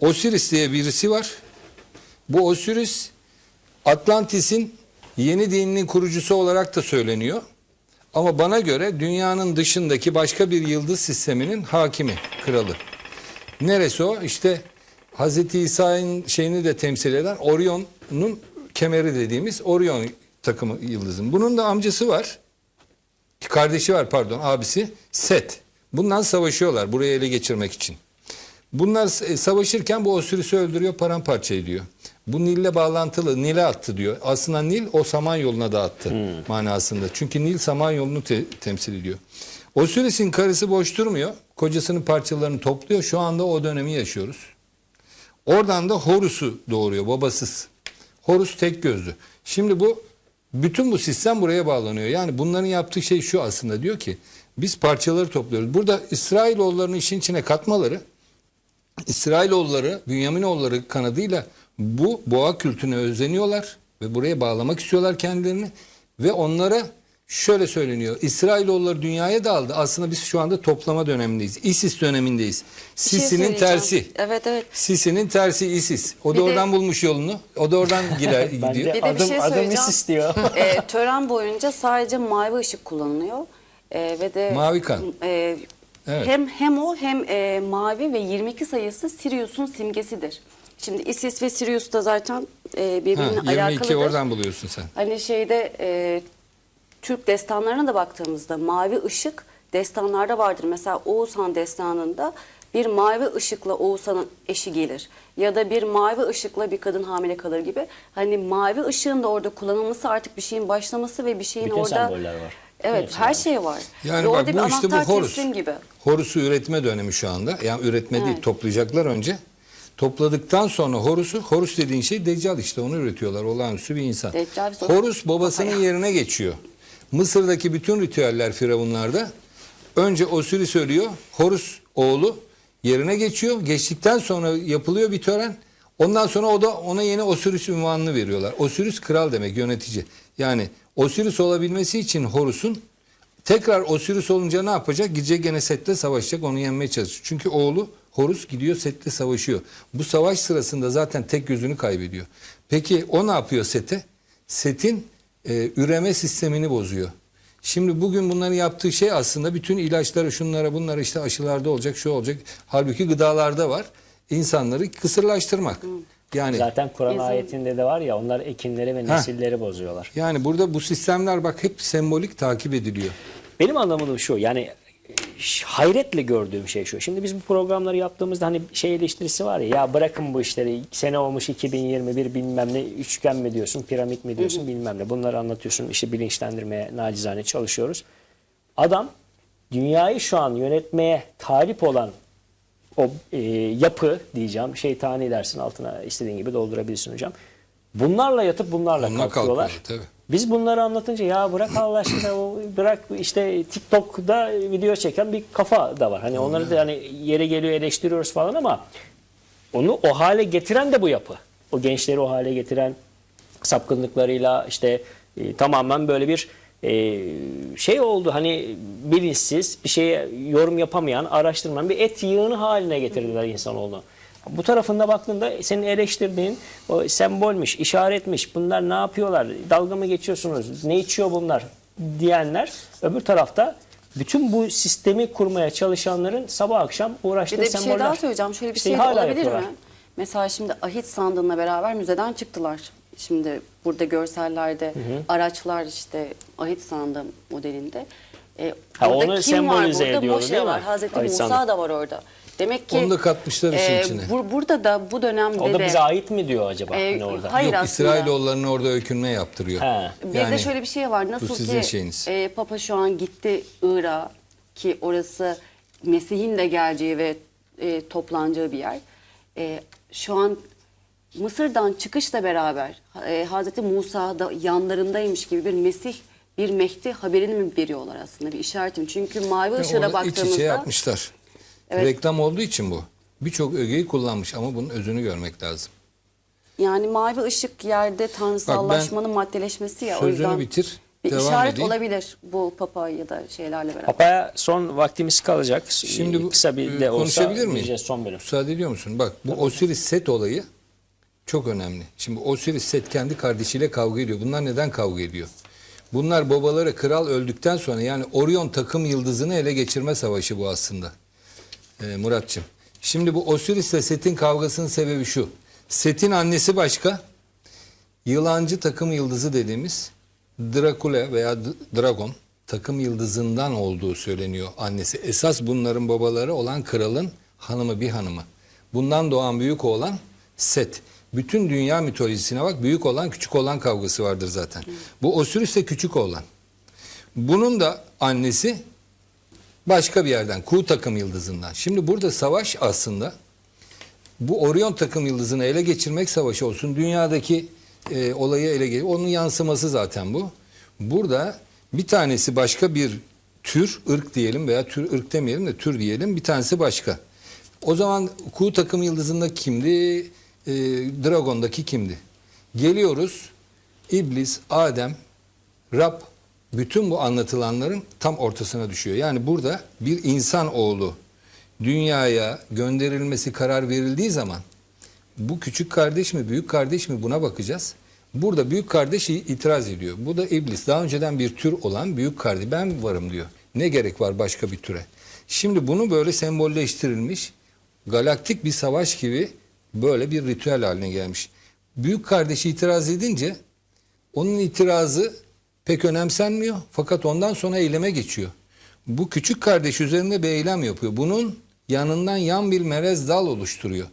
Osiris diye birisi var. Bu Osiris Atlantis'in yeni dininin kurucusu olarak da söyleniyor. Ama bana göre dünyanın dışındaki başka bir yıldız sisteminin hakimi, kralı. Neresi o? İşte Hazreti İsa'nın şeyini de temsil eden Orion'un kemeri dediğimiz Orion takımı yıldızın. Bunun da amcası var. Kardeşi var pardon abisi Set. Bundan savaşıyorlar burayı ele geçirmek için. Bunlar s- savaşırken bu Osiris'i öldürüyor paramparça ediyor. Bu Nil'le bağlantılı Nil'e attı diyor. Aslında Nil o Samanyolu'na da attı manasında. Çünkü Nil Samanyolu'nu te- temsil ediyor. Osiris'in karısı boş durmuyor. Kocasının parçalarını topluyor. Şu anda o dönemi yaşıyoruz. Oradan da Horus'u doğuruyor babasız. Horus tek gözlü. Şimdi bu bütün bu sistem buraya bağlanıyor. Yani bunların yaptığı şey şu aslında diyor ki biz parçaları topluyoruz. Burada İsrailoğullarını işin içine katmaları İsrailoğulları, Bünyaminoğulları kanadıyla bu boğa kültüne özeniyorlar ve buraya bağlamak istiyorlar kendilerini ve onlara şöyle söyleniyor. İsrailoğulları dünyaya dağıldı. Aslında biz şu anda toplama dönemindeyiz. ISIS dönemindeyiz. Şey Sisi'nin söyleyeceğim. tersi. Evet evet. Sisi'nin tersi ISIS. O da Bir de- oradan bulmuş yolunu. O da oradan girer, Bence gidiyor. Bir de bir adım, şey adım söyleyeceğim. Isis diyor. Ee, tören boyunca sadece mavi ışık kullanılıyor. Ee, ve de Mavi kan. e, Evet. hem hem o hem e, mavi ve 22 sayısı Sirius'un simgesidir. Şimdi Isis ve Sirius da zaten e, Ha, birbirine 22 alakalıdır. oradan buluyorsun sen. Hani şeyde e, Türk destanlarına da baktığımızda mavi ışık destanlarda vardır. Mesela Oğuzhan destanında bir mavi ışıkla Oğuzhan'ın eşi gelir. Ya da bir mavi ışıkla bir kadın hamile kalır gibi. Hani mavi ışığın da orada kullanılması artık bir şeyin başlaması ve bir şeyin Bütün orada... semboller var. Evet Hepsi her var. şey var. Yani ve bak bir bu işte bu anahtar Horus. teslim gibi. Horus'u üretme dönemi şu anda. Yani üretme değil toplayacaklar önce. Topladıktan sonra Horus'u, Horus dediğin şey Deccal işte onu üretiyorlar. Olağanüstü bir insan. Deccal bir Horus babasının yerine geçiyor. Mısır'daki bütün ritüeller firavunlarda önce Osiris ölüyor. Horus oğlu yerine geçiyor. Geçtikten sonra yapılıyor bir tören. Ondan sonra o da ona yeni Osiris ünvanını veriyorlar. Osiris kral demek, yönetici. Yani Osiris olabilmesi için Horus'un Tekrar Osiris olunca ne yapacak? Gidecek gene Set'le savaşacak, onu yenmeye çalışacak. Çünkü oğlu Horus gidiyor Set'le savaşıyor. Bu savaş sırasında zaten tek gözünü kaybediyor. Peki o ne yapıyor Set'e? Set'in e, üreme sistemini bozuyor. Şimdi bugün bunların yaptığı şey aslında bütün ilaçları şunlara bunlara işte aşılarda olacak, şu olacak. Halbuki gıdalarda var. İnsanları kısırlaştırmak. Yani Zaten Kur'an Bizim- ayetinde de var ya onlar ekinleri ve Heh. nesilleri bozuyorlar. yani burada bu sistemler bak hep sembolik takip ediliyor. Benim anlamadığım şu yani hayretle gördüğüm şey şu. Şimdi biz bu programları yaptığımızda hani şey eleştirisi var ya ya bırakın bu işleri sene olmuş 2021 bilmem ne üçgen mi diyorsun piramit mi diyorsun bilmem ne bunları anlatıyorsun işte bilinçlendirmeye nacizane çalışıyoruz. Adam dünyayı şu an yönetmeye talip olan o e, yapı diyeceğim şeytani dersin altına istediğin gibi doldurabilirsin hocam. Bunlarla yatıp bunlarla Bununla kalkıyorlar. kalkıyorlar, tabii. Biz bunları anlatınca ya bırak Allah aşkına o bırak işte TikTok'da video çeken bir kafa da var. Hani onları da hani yere geliyor eleştiriyoruz falan ama onu o hale getiren de bu yapı. O gençleri o hale getiren sapkınlıklarıyla işte e, tamamen böyle bir e, şey oldu hani bilinçsiz bir şeye yorum yapamayan araştırmayan bir et yığını haline getirdiler insanoğlunu. Bu tarafında baktığında senin eleştirdiğin o sembolmiş, işaretmiş, bunlar ne yapıyorlar, dalga mı geçiyorsunuz, ne içiyor bunlar diyenler öbür tarafta bütün bu sistemi kurmaya çalışanların sabah akşam uğraştığı Bir de bir şey semboller. daha söyleyeceğim. Şöyle bir şey hala olabilir yapıyorlar. mi? Mesela şimdi ahit sandığına beraber müzeden çıktılar. Şimdi burada görsellerde araçlar işte ahit sandığı modelinde. E, Ha, orada onu kim var burada? ediyordu, Moşe değil mi? var. Hazreti Ahit Musa sandık. da var orada. Demek ki Onu da katmışlar işin içine. bur- burada da bu dönemde O da de bize ait mi diyor acaba Ee, hani orada? hayır. Yok aslında. İsrailoğullarını orada öykünme yaptırıyor. He. Bir de Yani şöyle bir şey var. Nasıl sizin ki şeyiniz. e, Papa şu an gitti Irak'a ki orası Mesih'in de geleceği ve e, toplanacağı bir yer. E, şu an Mısır'dan çıkışla beraber e, Hazreti Musa da yanlarındaymış gibi bir Mesih, bir Mehdi haberini mi veriyorlar aslında bir işaretim. Çünkü mavi ışığa da Onu iç baktığımızda içe yapmışlar. Evet. Reklam olduğu için bu. Birçok ögeyi kullanmış ama bunun özünü görmek lazım. yani mavi ışık yerde tanrısallaşmanın maddeleşmesi ya o Sözünü yüzden bitir. Bir Devam işaret edeyim. olabilir bu papa ya da şeylerle beraber. Papaya son vaktimiz kalacak. Şimdi bu, kısa bir e, de olsa konuşabilir miyim? diyeceğiz son bölüm. Müsaade ediyor musun? Bak bu Osiris Set olayı çok önemli. Şimdi Osiris Set kendi kardeşiyle kavga ediyor. Bunlar neden kavga ediyor? Bunlar babaları kral öldükten sonra yani Orion takım yıldızını ele geçirme savaşı bu aslında. Ee, Muratçım. Şimdi bu Osiris ile Set'in kavgasının sebebi şu. Set'in annesi başka. Yılancı takım yıldızı dediğimiz Drakula veya Dragon takım yıldızından olduğu söyleniyor annesi. Esas bunların babaları olan kralın hanımı bir hanımı. Bundan doğan büyük oğlan Set. Bütün dünya mitolojisine bak büyük olan küçük olan kavgası vardır zaten. Bu Osiris de küçük oğlan. Bunun da annesi başka bir yerden Ku takım yıldızından. Şimdi burada savaş aslında bu Orion takım yıldızını ele geçirmek savaşı olsun. Dünyadaki e, olayı ele geçir. Onun yansıması zaten bu. Burada bir tanesi başka bir tür, ırk diyelim veya tür ırk demeyelim de tür diyelim. Bir tanesi başka. O zaman Ku takım yıldızında kimdi? E, Dragon'daki kimdi? Geliyoruz. İblis, Adem, Rab bütün bu anlatılanların tam ortasına düşüyor. Yani burada bir insan oğlu dünyaya gönderilmesi karar verildiği zaman bu küçük kardeş mi büyük kardeş mi buna bakacağız. Burada büyük kardeş itiraz ediyor. Bu da iblis. Daha önceden bir tür olan büyük kardeş. Ben varım diyor. Ne gerek var başka bir türe? Şimdi bunu böyle sembolleştirilmiş galaktik bir savaş gibi böyle bir ritüel haline gelmiş. Büyük kardeşi itiraz edince onun itirazı pek önemsenmiyor fakat ondan sonra eyleme geçiyor. Bu küçük kardeş üzerinde bir eylem yapıyor. Bunun yanından yan bir melez dal oluşturuyor.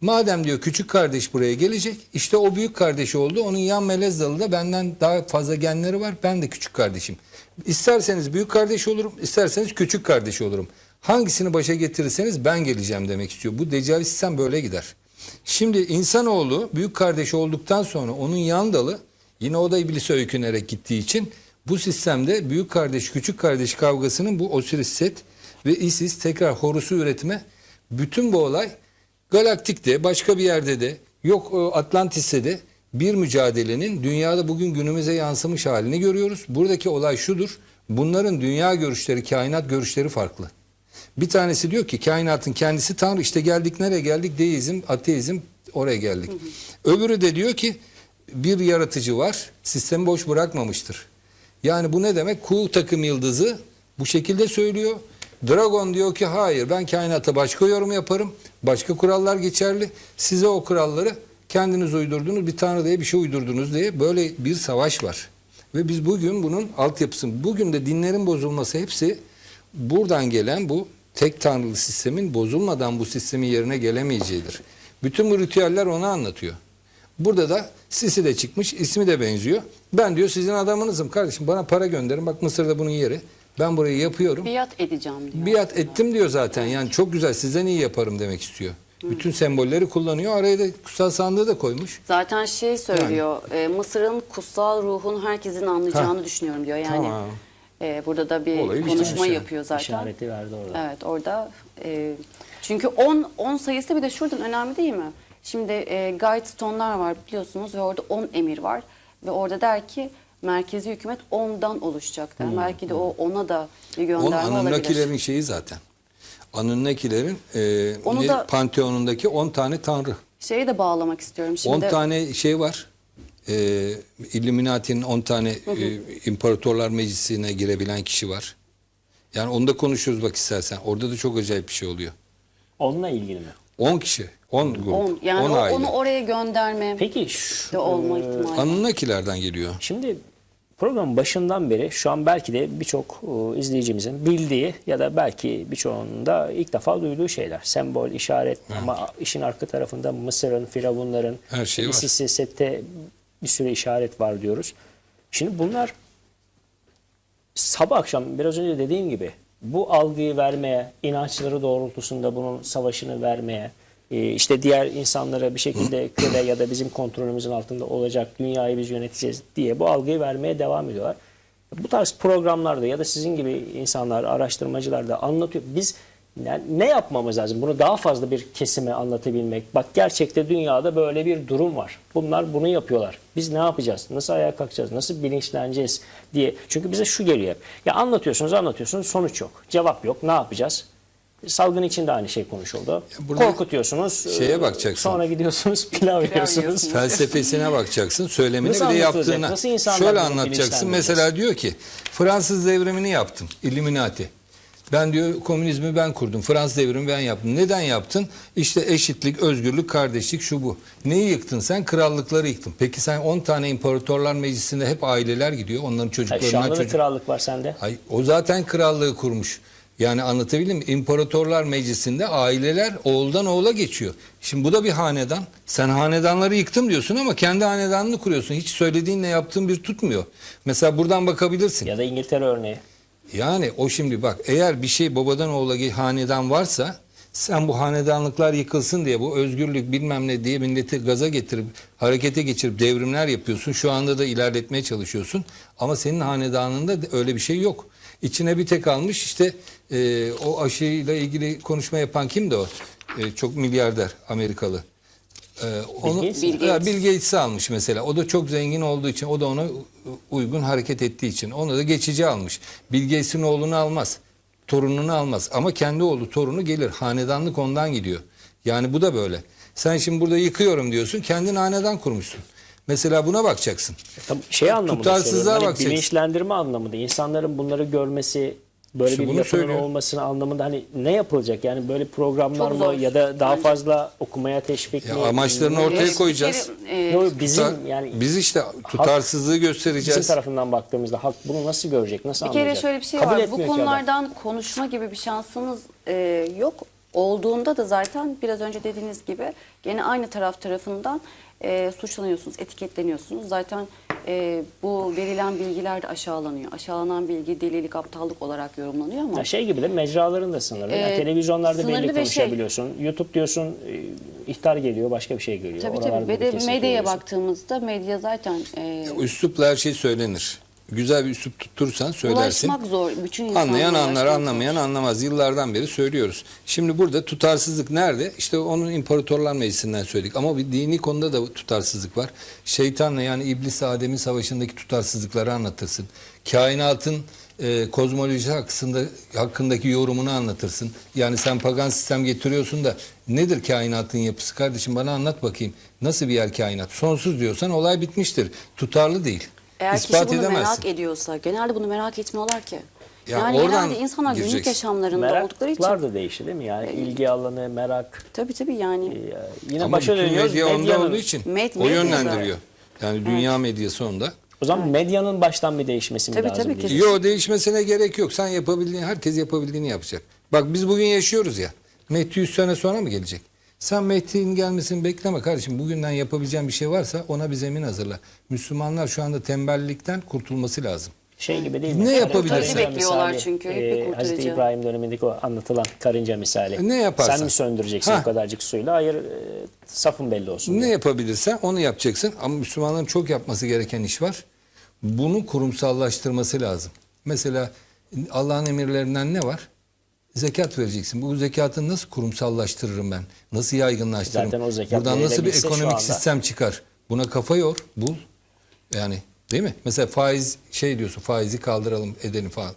Madem diyor küçük kardeş buraya gelecek işte o büyük kardeşi oldu. Onun yan melez dalı da benden daha fazla genleri var. Ben de küçük kardeşim. İsterseniz büyük kardeş olurum, isterseniz küçük kardeş olurum. Hangisini başa getirirseniz ben geleceğim demek istiyor. Bu deccal sistem böyle gider. Şimdi insanoğlu büyük kardeş olduktan sonra onun yan dalı yine o da iblise öykünerek gittiği için bu sistemde büyük kardeş küçük kardeş kavgasının bu Osiris Set ve Isis tekrar Horus'u üretme bütün bu olay galaktikte başka bir yerde de yok e, Atlantis'te de bir mücadelenin dünyada bugün günümüze yansımış halini görüyoruz. Buradaki olay şudur. Bunların dünya görüşleri, kainat görüşleri farklı. Bir tanesi diyor ki kainatın kendisi Tanrı işte geldik nereye geldik deizm, ateizm oraya geldik. Öbürü de diyor ki bir yaratıcı var sistemi boş bırakmamıştır. Yani bu ne demek? Ku takım yıldızı bu şekilde söylüyor. Dragon diyor ki hayır ben kainata başka yorum yaparım. Başka kurallar geçerli. Size o kuralları kendiniz uydurdunuz. Bir tanrı diye bir şey uydurdunuz diye böyle bir savaş var. Ve biz bugün bunun altyapısını, bugün de dinlerin bozulması hepsi buradan gelen bu tek tanrılı sistemin bozulmadan bu sistemin yerine gelemeyeceğidir. Bütün bu ritüeller onu anlatıyor. Burada da Sisi de çıkmış, ismi de benziyor. Ben diyor sizin adamınızım kardeşim bana para gönderin. Bak Mısır'da bunun yeri. Ben burayı yapıyorum. Biat edeceğim diyor. Biat ettim diyor zaten. Yani çok güzel sizden iyi yaparım demek istiyor. Bütün sembolleri kullanıyor. Araya da kutsal sandığı da koymuş. Zaten şey söylüyor. e, Mısır'ın kutsal ruhun herkesin anlayacağını düşünüyorum diyor. Yani Tamam. e, burada da bir Olayı konuşma yani. yapıyor zaten. İşareti verdi orada. Evet orada e, çünkü 10 10 sayısı bir de şuradan önemli değil mi? Şimdi e, guidestone'lar var biliyorsunuz ve orada 10 emir var ve orada der ki merkezi hükümet 10'dan oluşacak der. Belki de o ona da bir gönderme olabilir. Anunnakilerin şeyi zaten. Anunnakilerin e, Onu ne- da- panteonundaki 10 tane tanrı. Şeyi de bağlamak istiyorum şimdi. 10 tane şey var. E, Illuminati'nin 10 tane e, imparatorlar meclisine girebilen kişi var. Yani onu da konuşuyoruz bak istersen. Orada da çok acayip bir şey oluyor. Onunla ilgili mi? 10 kişi, 10 grup, 10 yani 10 o- aile. onu oraya gönderme Peki şu, de olma ihtimali. Anunnakilerden geliyor. Şimdi programın başından beri şu an belki de birçok e, izleyicimizin bildiği ya da belki birçoğunun da ilk defa duyduğu şeyler. Sembol, işaret ama işin arka tarafında Mısır'ın, Firavunların, Her şey var. Set'te bir sürü işaret var diyoruz. Şimdi bunlar sabah akşam biraz önce dediğim gibi bu algıyı vermeye, inançları doğrultusunda bunun savaşını vermeye, e, işte diğer insanlara bir şekilde köle ya da bizim kontrolümüzün altında olacak, dünyayı biz yöneteceğiz diye bu algıyı vermeye devam ediyorlar. Bu tarz programlarda ya da sizin gibi insanlar, araştırmacılar da anlatıyor. Biz Yani ne yapmamız lazım? Bunu daha fazla bir kesime anlatabilmek. Bak gerçekte dünyada böyle bir durum var. Bunlar bunu yapıyorlar. Biz ne yapacağız? Nasıl ayağa kalkacağız? Nasıl bilinçleneceğiz diye. Çünkü bize şu geliyor. Ya anlatıyorsunuz anlatıyorsunuz sonuç yok. Cevap yok. Ne yapacağız? Salgın için de aynı şey konuşuldu. burada Korkutuyorsunuz. şeye e, bakacaksın. Sonra gidiyorsunuz pilav yiyorsunuz. yiyorsunuz. Felsefesine bakacaksın, söylemini Nasıl anlatılacak? yaptığına. Nasıl Şöyle anlatacaksın. Mesela diyor ki Fransız devrimini yaptım. Illuminati. Ben diyor komünizmi ben kurdum. Fransız devrimi ben yaptım. Neden yaptın? İşte eşitlik, özgürlük, kardeşlik şu bu. Neyi yıktın sen? Krallıkları yıktın. Peki sen 10 tane imparatorlar meclisinde hep aileler gidiyor. Onların çocuklarından şu anda da çocuk. krallık var sende. Ay, o zaten krallığı kurmuş. Yani anlatabildim mi? İmparatorlar meclisinde aileler oğuldan oğula geçiyor. Şimdi bu da bir hanedan. Sen hanedanları yıktım diyorsun ama kendi hanedanını kuruyorsun. Hiç söylediğinle yaptığın bir tutmuyor. Mesela buradan bakabilirsin. Ya da İngiltere örneği. Yani o şimdi bak eğer bir şey babadan oğula hanedan varsa sen bu hanedanlıklar yıkılsın diye bu özgürlük bilmem ne diye milleti gaza getirip harekete geçirip devrimler yapıyorsun. Şu anda da ilerletmeye çalışıyorsun. Ama senin hanedanında da öyle bir şey yok. İçine bir tek almış işte e, o aşıyla ilgili konuşma yapan kimdi o? E, çok milyarder Amerikalı. Ee, onu, Gates? Bill Gates. Bill Gates'i almış mesela. O da çok zengin olduğu için, o da ona uygun hareket ettiği için. Onu da geçici almış. Bill Gates'in oğlunu almaz. Torununu almaz. Ama kendi oğlu, torunu gelir. Hanedanlık ondan gidiyor. Yani bu da böyle. Sen şimdi burada yıkıyorum diyorsun. Kendin hanedan kurmuşsun. Mesela buna bakacaksın. Tabii şey anlamında Tutarsızlığa söylüyorum. Hani bakacaksın. bilinçlendirme anlamında insanların bunları görmesi böyle İşte bir yapının söylüyor. olmasının anlamında hani ne yapılacak? Yani böyle programlar Çok mı zor ya da daha fazla okumaya teşvik Ya mi? amaçlarını ortaya Evet, bir koyacağız. kere, e, Yo, bizim Tutar- yani biz işte tutarsızlığı bizim göstereceğiz. tarafından baktığımızda halk bunu nasıl görecek? Nasıl Bir kere anlayacak? şöyle bir şey Kabul var. Bu konulardan konuşma gibi bir şansımız e, yok. Olduğunda da zaten biraz önce dediğiniz gibi gene aynı taraf tarafından e, suçlanıyorsunuz, etiketleniyorsunuz. Zaten e, bu verilen bilgiler de aşağılanıyor. Aşağılanan bilgi delilik, aptallık olarak yorumlanıyor ama Ya şey gibi de mecraların da sınırlı. Yani Ee, televizyonlarda sınırlı belli şey- konuşabiliyorsun. YouTube diyorsun e, ihtar geliyor, başka bir şey geliyor. tabii Oralarda tabii. Ve de medyaya oluyorsun. baktığımızda medya zaten e, Üslupla her şey söylenir. Güzel bir üslup tutturursan söylersin. ulaşmak zor. Bütün Anlayan anlar, zor. anlamayan anlamaz. Yıllardan beri söylüyoruz. Şimdi burada tutarsızlık nerede? İşte onun imparatorlar meclisinden söyledik. Ama bir dini konuda da tutarsızlık var. Şeytanla yani iblis Adem'in savaşındaki tutarsızlıkları anlatırsın. Kainatın e, kozmoloji hakkında, hakkındaki yorumunu anlatırsın. Yani sen pagan sistem getiriyorsun da nedir kainatın yapısı kardeşim bana anlat bakayım. Nasıl bir yer kainat? Sonsuz diyorsan olay bitmiştir. Tutarlı değil. Eğer İspat kişi bunu edemezsin. merak ediyorsa, genelde bunu merak etmiyorlar ki. Ya yani oradan genelde insanlar günlük gireceksin. yaşamlarında oldukları için. Meraklar da değişti değil mi? Yani ilgi alanı, merak. Tabii tabii yani. e, Yine Ama başa bütün dönüyoruz. medya onda Medyanın- olduğu için Med- o medya yönlendiriyor. Yani dünya medyası onda. O zaman medyanın baştan bir değişmesi mi Tabii, lazım? tabii, diye. kesin. Yo değişmesine gerek yok. Sen yapabildiğini, herkes yapabildiğini yapacak. Bak biz bugün yaşıyoruz ya. Mehdi 100 sene sonra mı gelecek? Sen Mehdi'nin gelmesini bekleme kardeşim. Bugünden yapabileceğin bir şey varsa ona bir zemin hazırla. Müslümanlar şu anda tembellikten kurtulması lazım. Şey gibi değil Ne mi? yapabilirsin? Karınca Bekliyorlar misali, çünkü, hep bir e, kurtarıcı. Hazreti İbrahim dönemindeki o anlatılan karınca misali. Ne yaparsan. Sen mi söndüreceksin Ha. o kadarcık suyla? Hayır e, safın belli olsun. Ne diye. yapabilirsen onu yapacaksın. Ama Müslümanların çok yapması gereken iş var. Bunu kurumsallaştırması lazım. Mesela Allah'ın emirlerinden ne var? Zekat vereceksin. Bu zekatı nasıl kurumsallaştırırım ben? Nasıl yaygınlaştırırım? Zaten o zekat Buradan nasıl bir ekonomik sistem çıkar? Buna kafa yor, bul. Yani değil mi? Mesela faiz şey diyorsun, faizi kaldıralım, edelim falan.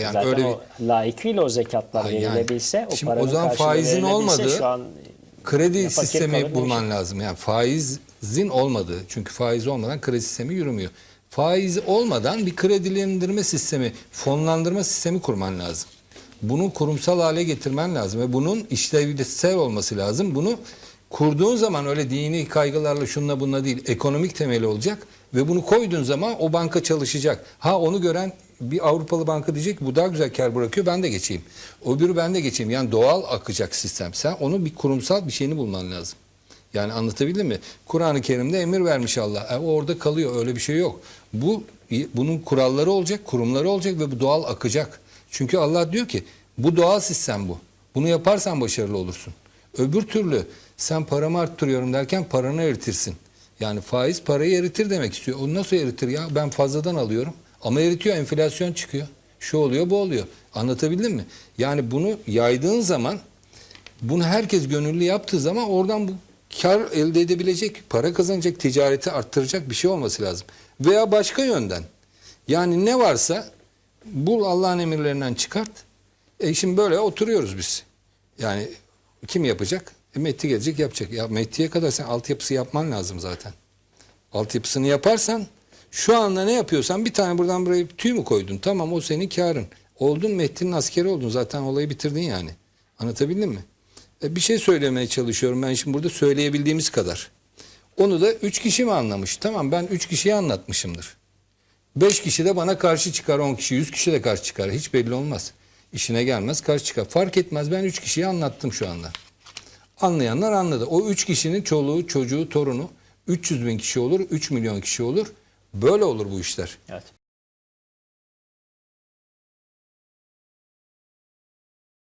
Yani Zaten öyle o layıkıyla o zekatlar yani. verilebilse o Şimdi paranın o zaman faizin olmadığı şu an kredi sistemi bulman lazım. Yani faizin olmadığı çünkü faiz olmadan kredi sistemi yürümüyor. Faiz olmadan bir kredilendirme sistemi, fonlandırma sistemi kurman lazım. Bunu kurumsal hale getirmen lazım ve bunun işlevsel olması lazım. Bunu kurduğun zaman öyle dini kaygılarla şunla bununla değil, ekonomik temeli olacak ve bunu koyduğun zaman o banka çalışacak. Ha onu gören bir Avrupalı banka diyecek bu daha güzel kar bırakıyor ben de geçeyim. Öbürü ben de geçeyim. Yani doğal akacak sistem. Sen onu bir kurumsal bir şeyini bulman lazım. Yani anlatabildim mi? Kur'an-ı Kerim'de emir vermiş Allah. E, orada kalıyor. Öyle bir şey yok. Bu bunun kuralları olacak, kurumları olacak ve bu doğal akacak. Çünkü Allah diyor ki bu doğal sistem bu. Bunu yaparsan başarılı olursun. Öbür türlü sen paramı arttırıyorum derken paranı eritirsin. Yani faiz parayı eritir demek istiyor. O nasıl eritir ya? Ben fazladan alıyorum ama eritiyor enflasyon çıkıyor. Şu oluyor bu oluyor. Anlatabildim mi? Yani bunu yaydığın zaman bunu herkes gönüllü yaptığı zaman oradan bu kar elde edebilecek, para kazanacak, ticareti arttıracak bir şey olması lazım. Veya başka yönden. Yani ne varsa bul Allah'ın emirlerinden çıkart. E şimdi böyle oturuyoruz biz. Yani kim yapacak? E Mehdi gelecek yapacak. Ya Mehdi'ye kadar sen altyapısı yapman lazım zaten. Altyapısını yaparsan şu anda ne yapıyorsan bir tane buradan buraya tüy mü koydun? Tamam o senin karın. Oldun Mehdi'nin askeri oldun. Zaten olayı bitirdin yani. Anlatabildim mi? E bir şey söylemeye çalışıyorum ben şimdi burada söyleyebildiğimiz kadar. Onu da üç kişi mi anlamış? Tamam ben üç kişiye anlatmışımdır. Beş kişi de bana karşı çıkar, on kişi, yüz kişi de karşı çıkar. Hiç belli olmaz. İşine gelmez, karşı çıkar. Fark etmez ben üç kişiye anlattım şu anda. Anlayanlar anladı. O üç kişinin çoluğu, çocuğu, torunu 300 bin kişi olur, 3 milyon kişi olur. Böyle olur bu işler. Evet.